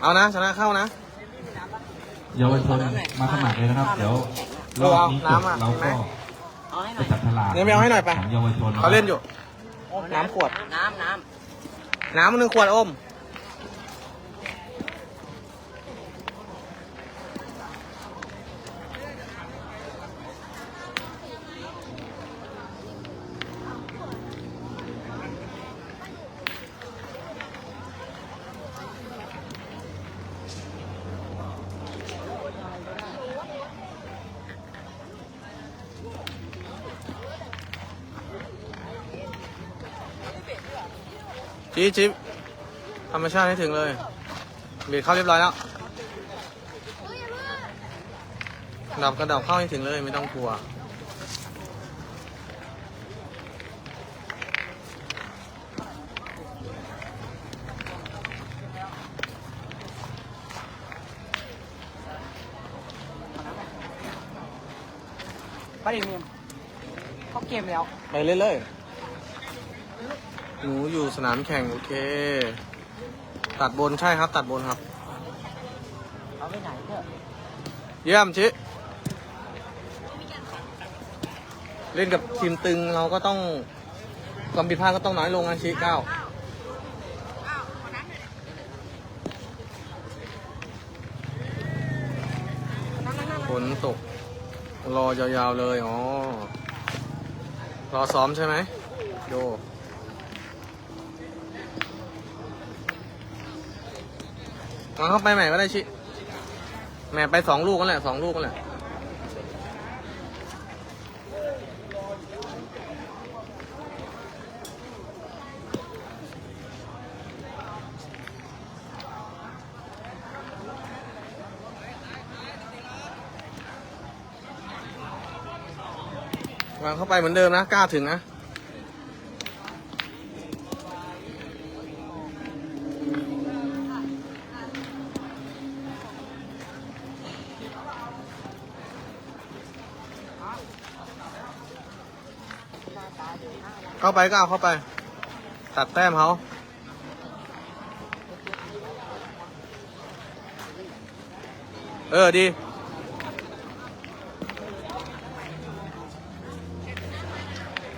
เอานะชนะเข้านะ เยาวชนมาสมัครเลยนะครับ เดี๋ยวรอบนี้จบน้ำอะเรามีไหมก็เอาให้หไปน่อยจับฉลากเนี่ยไม่เอาให้หน่อยไป ของเยาวชนเขาเล่นอยู่ น้ำขวด น้ำน้น้ำมันหนึ่งขวดอม จิ๊บจิ๊บธรรมชาติให้ถึงเลยเบียดเข้าเรียบร้อยแล้ว ดับกระดับเข้าให้ถึงเลยไม่ต้องกลัวำประเด็นเมียมเขาเกมแล้ว ไปเรื่อยๆ หนูอยู่สนามแข่งโอเค ตัดบนใช่ครับ ตัดบนครับ เอาไปไหนเถอะเยี่ยมชิ เล่นกับทีมตึงเราก็ต้องความผิดพลาดก็ต้องน้อยลงนะชิเก้าฝนตก รอยาวๆเลย อ๋อ รอซ้อมใช่ไหมโย วางเข้าไปใหม่ก็ได้ชิแม่ไปสองลูกกันแหละสองลูกกันแหละ วางเข้าไปเหมือนเดิมนะ กล้าถึงนะ เข้าไปก็เอาเข้าไป ตัดแต้มเขาเออ ดี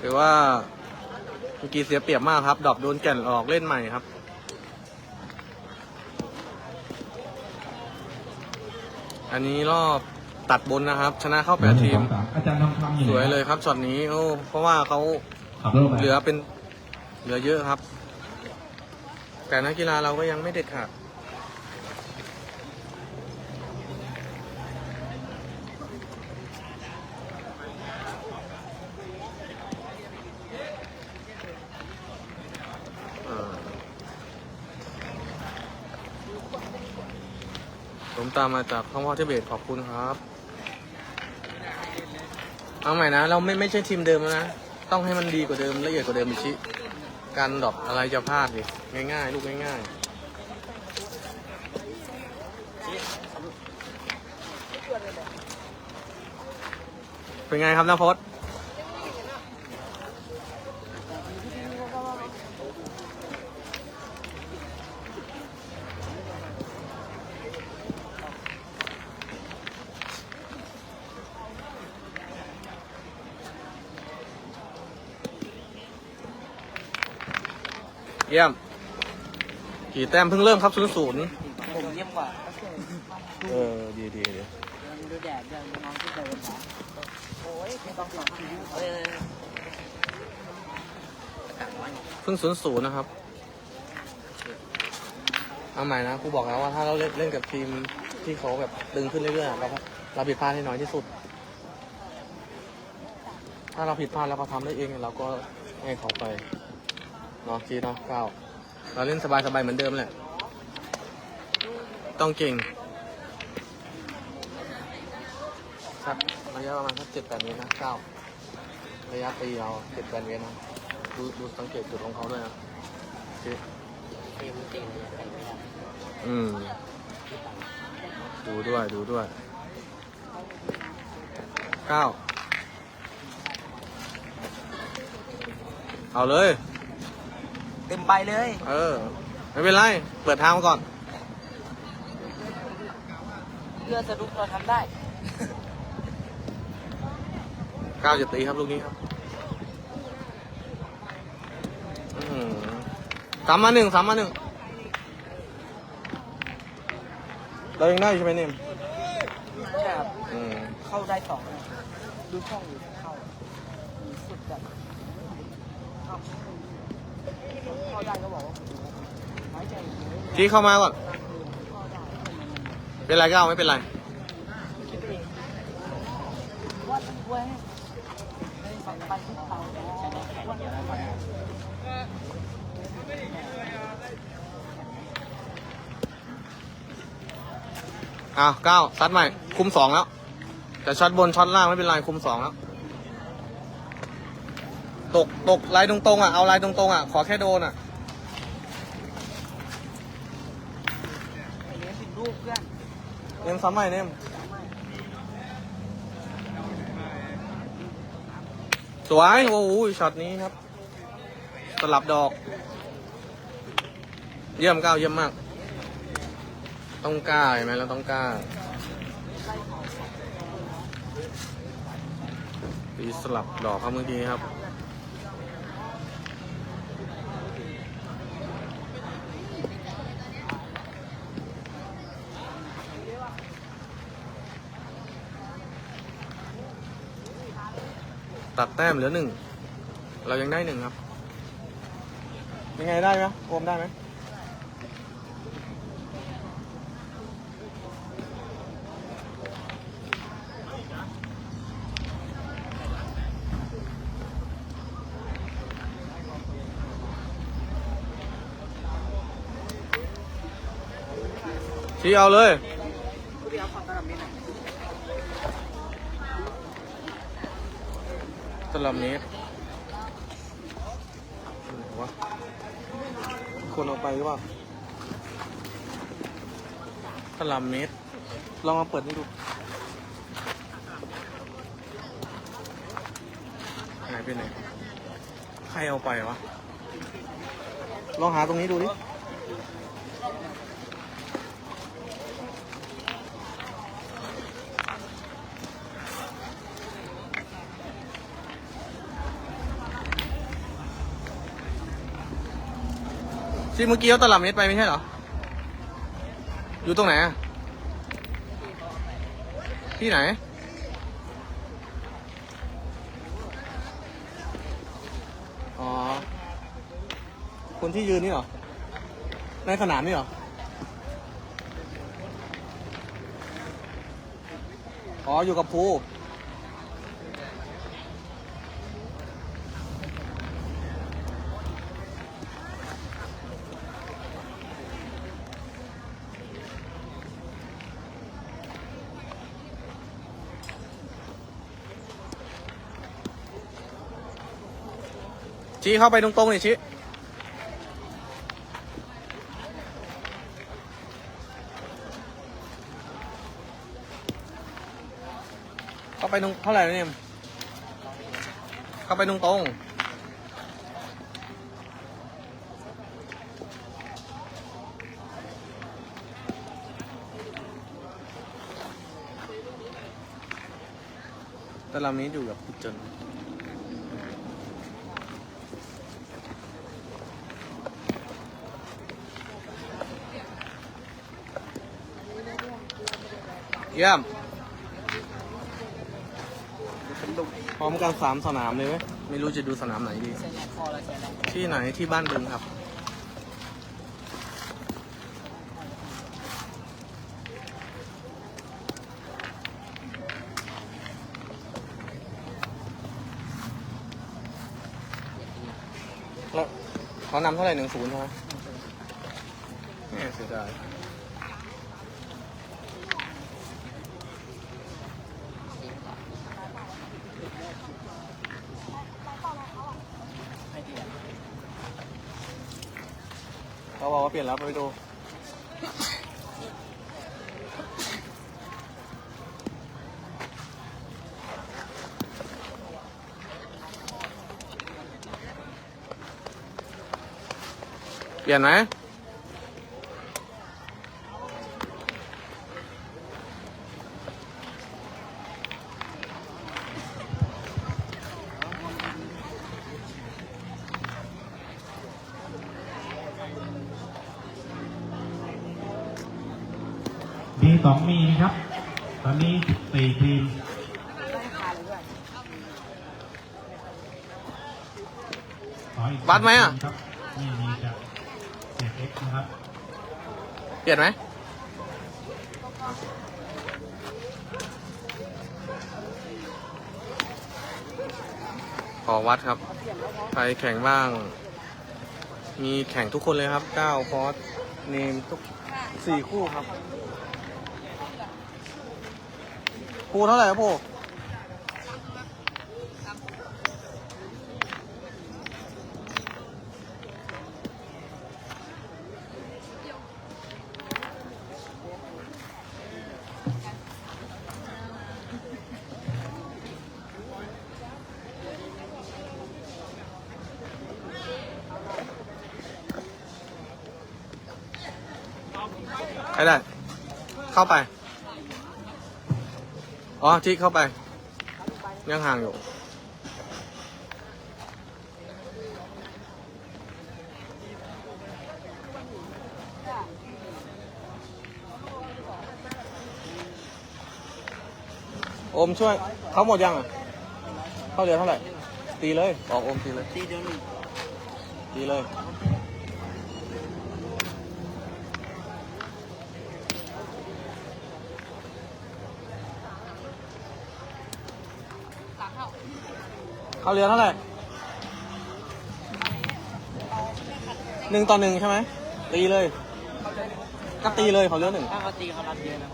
หรือว่าเมื่อกี้เสียเปรียบมากครับ ดอปโดนแก่นออกเล่นใหม่ครับ อันนี้รอบ ตัดบนนะครับ ชนะเข้าแปดทีม อาจารย์ทองคำอยู่สไหนวยเลยครับช็อตนี้โอ้เพราะว่าเขาขับรถไปเหลือเป็นเหลือเยอะครับ แต่นักกีฬาเราก็ยังไม่เด็ดขาดอ่าผมตามมาจากข้างพ่อเทเบตขอบคุณครับ เอาใหม่นะ เราไม่ไม่ใช่ทีมเดิมแล้วนะ ต้องให้มันดีกว่าเดิมละเอียดกว่าเดิมอีกชิการดรอปอะไรจะพลาดดิง่ายๆ ลูกง่ายๆ เป็นไงครับน้าพศ เยี่ยม กี่แต้มเพิ่งเริ่มครับศูนย์ศูนย์ผมเยี่ยมกว่าเออ ดีดีดีดูแดดเดี๋ยวน้องที่เดินมาโอ้ยไม่ต้องหลอกเอออากาศร้อนเพิ่งศูนย์ศูนย์นะครับ เอาใหม่นะครูบอกแล้วว่าถ้าเราเล่นเล่นกับทีมที่เขาแบบตึงขึ้นเรื่อยๆเราเราผิดพลาดให้น้อยที่สุด ถ้าเราผิดพลาดแล้วเขาทำได้เองเราก็ให้เขาไป เนาะทีเนาะเก้าเราเล่นสบายๆเหมือนเดิมแหละ ต้องเก่งสักระยะประมาณสักเจ็ดแปดเมตรนะเก้าระยะตีเราเจ็ดแปดเมตรนะดูดูสังเกตจุดของเขาด้วยนะโอเคเต็มเต็มเลยไปไม่ได้อืม ดูด้วยดูด้วยเก้าเอาเลย เต็มใบเลย เออ ไม่เป็นไร เปิดทางมาก่อนรือสะดุ้งเราทำได้เก้าจะตีครับลูกนี้ครับอื้อหือสามมาหนึ่งสามมาหนึ่งเรายังได้อยู่ใช่ไหมเนมใช่ครับ อืมเข้าได้สองเลยดูช่องอยู่เข้ามีสุดแบบเข้า เข้เลยที่เข้ามาก่อน เป็นไรก็เอาไม่เป็นไรอ่ามันกล้วยในฝังไปที่เตาช็อะแล้วอ้าวเก้าซัดใหม่ คุมสองแล้ว แต่ช็อตบนช็อตล่างไม่เป็นไร คุมสองแล้ว ตกตกลายตรงๆอะเอาลายตรงๆอะขอแค่โดนอะไปเลี้ยงผิดรูปเพื่อนเนมซ้ำใหม่เนมสวยโอ้โหช็อตนี้ครับสลับดอก เยี่ยมเก้าเยี่ยมมาก ต้องกล้าเห็นไหมเราต้องกล้าตีสลับดอกครับเมื่อกี้ครับ แต้มเหลือหนึ่ง เรายังได้หนึ่งครับ ยังไงได้ไหมโอมได้ไหมชี้เอาเลย ผู้เดียวขอตามนี้หน่อย ตลับเมตรวะคนเอาไปหรือเปล่าตลับเมตรลองมาเปิดให้ดูไหนเป็นไหน ใครเอาไปวะ ลองหาตรงนี้ดูดิ ที่เมื่อกี้เอาตลับเมตรไปไม่ใช่เหรอ อยู่ตรงไหนอะที่ไหน อ๋อ คนที่ยืนนี่เหรอ ในสนามนี่เหรอ อ๋อ อยู่กับภู ชี้เข้าไปตรงๆเลยชี้เข้าไปตรงเท่าไหร่เนี่ยเข้าไปตรงตรงแต่ลำนี้อยู่กับพุจน เยี่ยมพร้อมกันสามสนามเลยไหมไม่รู้จะดูสนามไหนดีเส้นไหนคอแล้วเส้นไหนที่ไหนที่บ้านบึงครับ แล้วเขานำเท่าไหร่หนึ่งศูนย์ใช่ไหมแม่เสียดาย ไอเดีย เขา บอกว่าเปลี่ยนแล้วไปดูเปลี่ยนไหม สองมีครับ ตอนนี้สี่ทีม ได้คาเลยด้วย ขออีก วัดไหมอะครับนี่มีจากเจ็ดเอ็กนะครับเปลี่ยนไหมขอวัดครับ ใครแข่งบ้าง มีแข่งทุกคนเลยครับ9คอร์สเนมทุกสี่คู่ครับภูเท่าไหร่ครับภูใค รได้ เข้าไป อ๋อจิกเข้าไป ยังห่างอยู่ โอมช่วย เขาหมดยังอะ เข้าเหลือเท่าไหร่ ตีเลยบอกโอมตีเลย ตีเดียวหนึ่งตีเลย เข้าเรือเท่าไหร่หนึ่งต่อหนึ่งใช่ไหมตีเลย ก็ตีเลยเขาเรือหนึ่งถ้าเขาตีเขารับเยอะนะ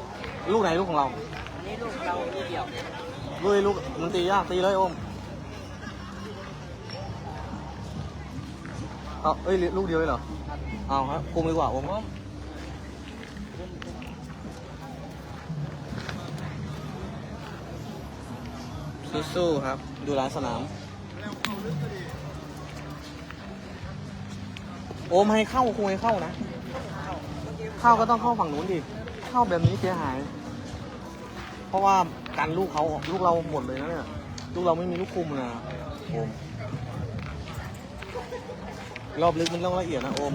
ลูกไหนลูกของเรา อันนี้ลูกเราลูกเดียวลุยลูกมันตียากตีเลยโอมเอาเอ้ยลูกเดียวเลยเหรอ เอาครับคุมดีกว่าโอมสู้ๆครับ ดูร้านสนาม โอมให้เข้าคุยให้เข้านะ เข้าก็ต้องเข้าฝั่งนู้นดิ เข้าแบบนี้เสียหาย เพราะว่ากันลูกเขาลูกเราหมดเลยนะเนี่ย ลูกเราไม่มีลูกคุมนะโอม รอบลึกมันต้องละเอียดนะโอม